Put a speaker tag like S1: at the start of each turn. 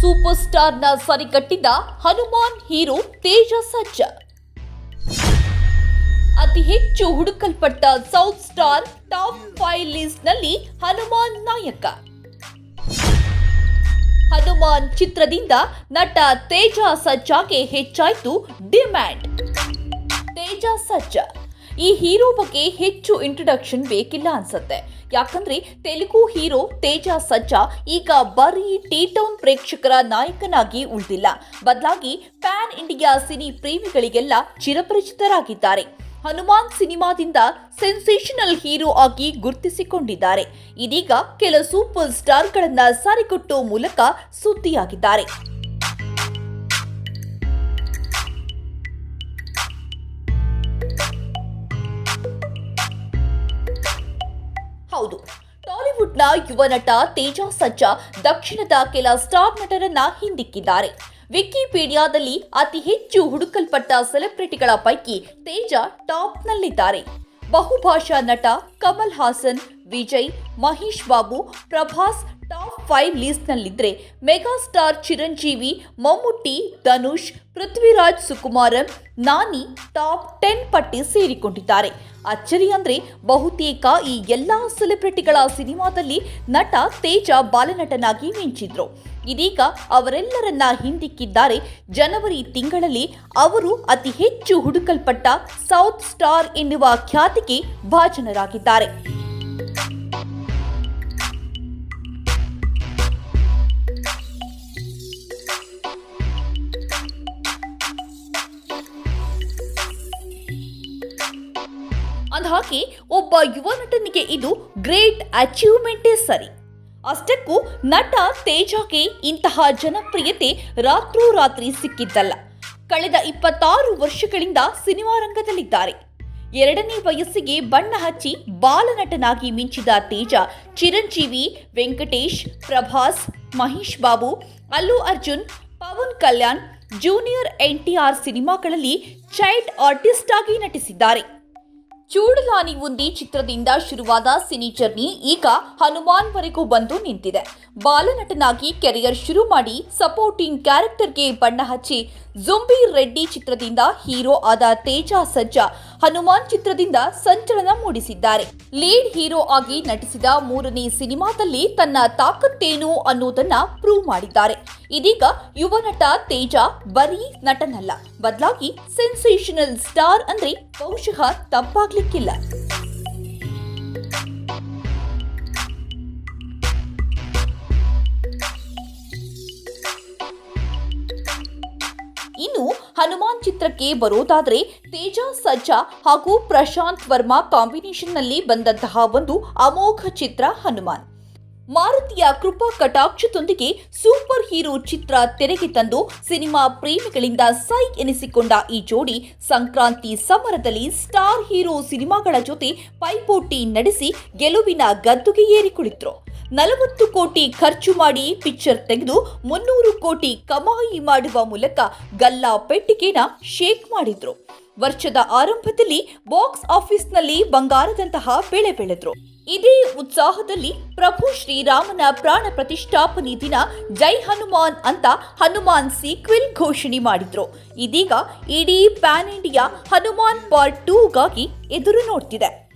S1: Super ಸ್ಟಾರ್ನ ಸರಿಗಟ್ಟಿದ Hanuman hero Teja Sajja ಅತಿ ಹೆಚ್ಚು ಹುಡುಕಲ್ಪಟ್ಟ ಸೌತ್ ಸ್ಟಾರ್ ಟಾಪ್ ಫೈವ್ ಲಿಸ್ಟ್ನಲ್ಲಿ ಹನುಮಾನ್ ನಾಯಕ. ಹನುಮಾನ್ ಚಿತ್ರದಿಂದ ನಟ ತೇಜ ಸಜ್ಜಾಗೆ ಹೆಚ್ಚಾಯಿತು ಡಿಮ್ಯಾಂಡ್. ತೇಜ ಸಜ್ಜ ಈ ಹೀರೋ ಬಗ್ಗೆ ಹೆಚ್ಚು ಇಂಟ್ರಡಕ್ಷನ್ ಬೇಕಿಲ್ಲ ಅನ್ಸುತ್ತೆ. ಯಾಕಂದ್ರೆ ತೆಲುಗು ಹೀರೋ ತೇಜ ಸಜ್ಜಾ ಈಗ ಬರೀ ಟಿ ಟೌನ್ ಪ್ರೇಕ್ಷಕರ ನಾಯಕನಾಗಿ ಉಳಿದಿಲ್ಲ. ಬದಲಾಗಿ ಪ್ಯಾನ್ ಇಂಡಿಯಾ ಸಿನಿ ಪ್ರೇಮಿಗಳಿಗೆಲ್ಲ ಚಿರಪರಿಚಿತರಾಗಿದ್ದಾರೆ. ಹನುಮಾನ್ ಸಿನಿಮಾದಿಂದ ಸೆನ್ಸೇಷನಲ್ ಹೀರೋ ಆಗಿ ಗುರುತಿಸಿಕೊಂಡಿದ್ದಾರೆ. ಇದೀಗ ಕೆಲ ಸೂಪರ್ ಸ್ಟಾರ್ಗಳನ್ನ ಸಾರಿಕೊಟ್ಟೋ ಮೂಲಕ ಸುದ್ದಿಯಾಗಿದ್ದಾರೆ. ಹೌದು. ಟಾಲಿವುಡ್ನ ಯುವ ನಟ ತೇಜಾ ಸಜ್ಜಾ ದಕ್ಷಿಣದ ಕೆಲ ಸ್ಟಾರ್ ನಟರನ್ನ ಹಿಂದಿಕ್ಕಿದ್ದಾರೆ. ವಿಕಿಪೀಡಿಯಾದಲ್ಲಿ ಅತಿ ಹೆಚ್ಚು ಹುಡುಕಲ್ಪಟ್ಟ ಸೆಲೆಬ್ರಿಟಿಗಳ ಪೈಕಿ ತೇಜಾ ಟಾಪ್ನಲ್ಲಿದ್ದಾರೆ. ಬಹುಭಾಷಾ ನಟ Kamal Haasan Vijay, Mahesh Babu, Prabhas top five ಲಿಸ್ಟ್ನಲ್ಲಿದ್ದರೆ megastar Chiranjeevi Mammootty Dhanush, Prithviraj Sukumaran Nani top ten ಪಟ್ಟಿ ಸೇರಿಕೊಂಡಿದ್ದಾರೆ. ಅಚ್ಚರಿ ಅಂದರೆ ಬಹುತೇಕ ಈ ಎಲ್ಲ ಸೆಲೆಬ್ರಿಟಿಗಳ ಸಿನಿಮಾದಲ್ಲಿ ನಟ ತೇಜ ಬಾಲನಟನಾಗಿ ಮಿಂಚಿದ್ರು. ಇದೀಗ ಅವರೆಲ್ಲರನ್ನ ಹಿಂದಿಕ್ಕಿದ್ದಾರೆ. ಜನವರಿ ತಿಂಗಳಲ್ಲಿ ಅವರು ಅತಿ ಹೆಚ್ಚು ಹುಡುಕಲ್ಪಟ್ಟ ಸೌತ್ ಸ್ಟಾರ್ ಎನ್ನುವ ಖ್ಯಾತಿಗೆ ಭಾಜನರಾಗಿದ್ದಾರೆ. ಅಂದಹಾಗೆ, ಒಬ್ಬ ಯುವ ನಟನಿಗೆ ಇದು ಗ್ರೇಟ್ ಅಚೀವ್ಮೆಂಟೇ ಸರಿ. ಅಷ್ಟಕ್ಕೂ ನಟ ತೇಜಾಗೆ ಇಂತಹ ಜನಪ್ರಿಯತೆ ರಾತ್ರೋರಾತ್ರಿ ಸಿಕ್ಕಿದ್ದಲ್ಲ. ಕಳೆದ ಇಪ್ಪತ್ತಾರು ವರ್ಷಗಳಿಂದ ಸಿನಿಮಾ ರಂಗದಲ್ಲಿದ್ದಾರೆ. ಎರಡನೇ ವಯಸ್ಸಿಗೆ ಬಣ್ಣ ಹಚ್ಚಿ ಬಾಲನಟನಾಗಿ ಮಿಂಚಿದ ತೇಜ, ಚಿರಂಜೀವಿ, ವೆಂಕಟೇಶ್, ಪ್ರಭಾಸ್, ಮಹೇಶ್ ಬಾಬು, ಅಲ್ಲು ಅರ್ಜುನ್, ಪವನ್ ಕಲ್ಯಾಣ್, ಜೂನಿಯರ್ ಎನ್ಟಿಆರ್ ಸಿನಿಮಾಗಳಲ್ಲಿ ಚೈಲ್ಡ್ ಆರ್ಟಿಸ್ಟ್ ಆಗಿ ನಟಿಸಿದ್ದಾರೆ. ಚೂಡಲಾನಿ ಉಂದಿ ಚಿತ್ರದಿಂದ ಶುರುವಾದ ಸಿನಿ ಜರ್ನಿ ಈಗ ಹನುಮಾನ್ವರೆಗೂ ಬಂದು ನಿಂತಿದೆ. ಬಾಲನಟನಾಗಿ ಕೆರಿಯರ್ ಶುರು ಮಾಡಿ ಸಪೋರ್ಟಿಂಗ್ ಕ್ಯಾರೆಕ್ಟರ್ಗೆ ಬಣ್ಣ ಹಚ್ಚಿ ಜುಂಬಿ ರೆಡ್ಡಿ ಚಿತ್ರದಿಂದ ಹೀರೋ ಆದ ತೇಜ ಸಜ್ಜಾ ಹನುಮಾನ್ ಚಿತ್ರದಿಂದ ಸಂಚಲನ ಮೂಡಿಸಿದ್ದಾರೆ. ಲೀಡ್ ಹೀರೋ ಆಗಿ ನಟಿಸಿದ ಮೂರನೇ ಸಿನಿಮಾದಲ್ಲಿ ತನ್ನ ತಾಕತ್ತೇನು ಅನ್ನೋದನ್ನ ಪ್ರೂವ್ ಮಾಡಿದ್ದಾರೆ. ಇದೀಗ ಯುವ ನಟ ತೇಜ ಬರೀ ನಟನಲ್ಲ. ಬದಲಾಗಿ ಸೆನ್ಸೇಷನಲ್ ಸ್ಟಾರ್ ಅಂದ್ರೆ ಬಹುಶಃ ತಪ್ಪಾಗ್ಲಿಕ್ಕಿಲ್ಲ. ಇನ್ನು ಹನುಮಾನ್ ಚಿತ್ರಕ್ಕೆ ಬರೋದಾದ್ರೆ ತೇಜ, ಸಜ್ಜಾ ಹಾಗೂ ಪ್ರಶಾಂತ್ ವರ್ಮಾ ಕಾಂಬಿನೇಷನ್ನಲ್ಲಿ ಬಂದಂತಹ ಒಂದು ಅಮೋಘ ಚಿತ್ರ ಹನುಮಾನ್. ಮಾರುತಿಯ ಕೃಪಾ ಕಟಾಕ್ಷದೊಂದಿಗೆ ಸೂಪರ್ ಹೀರೋ ಚಿತ್ರ ತೆರೆಗೆ ತಂದು ಸಿನಿಮಾ ಪ್ರೇಮಿಗಳಿಂದ ಸೈ ಎನಿಸಿಕೊಂಡ ಈ ಜೋಡಿ ಸಂಕ್ರಾಂತಿ ಸಮರದಲ್ಲಿ ಸ್ಟಾರ್ ಹೀರೋ ಸಿನಿಮಾಗಳ ಜೊತೆ ಪೈಪೋಟಿ ನಡೆಸಿ ಗೆಲುವಿನ ಗದ್ದುಗೆ ಏರಿ ಕುಳಿತರು ನಲವತ್ತು ಕೋಟಿ ಖರ್ಚು ಮಾಡಿ ಪಿಕ್ಚರ್ ತೆಗೆದು ಮುನ್ನೂರು ಕೋಟಿ ಕಮಾಯಿ ಮಾಡುವ ಮೂಲಕ ಗಲ್ಲಾ ಪೆಟ್ಟಿಗೆನ ಶೇಕ್ ಮಾಡಿದ್ರು. ವರ್ಷದ ಆರಂಭದಲ್ಲಿ ಬಾಕ್ಸ್ ಆಫೀಸ್ನಲ್ಲಿ ಬಂಗಾರದಂತಹ ಬೆಳೆ ಬೆಳೆದ್ರು. ಇದೇ ಉತ್ಸಾಹದಲ್ಲಿ ಪ್ರಭು ಶ್ರೀರಾಮನ ಪ್ರಾಣ ಪ್ರತಿಷ್ಠಾಪನೆ ದಿನ ಜೈ ಹನುಮಾನ್ ಅಂತ ಹನುಮಾನ್ ಸೀಕ್ವೆಲ್ ಘೋಷಣೆ ಮಾಡಿದ್ರು. ಇದೀಗ ಇಡೀ ಪ್ಯಾನ್ ಇಂಡಿಯಾ ಹನುಮಾನ್ ಪಾರ್ಟ್ ಟೂಗಾಗಿ ಎದುರು ನೋಡ್ತಿದೆ.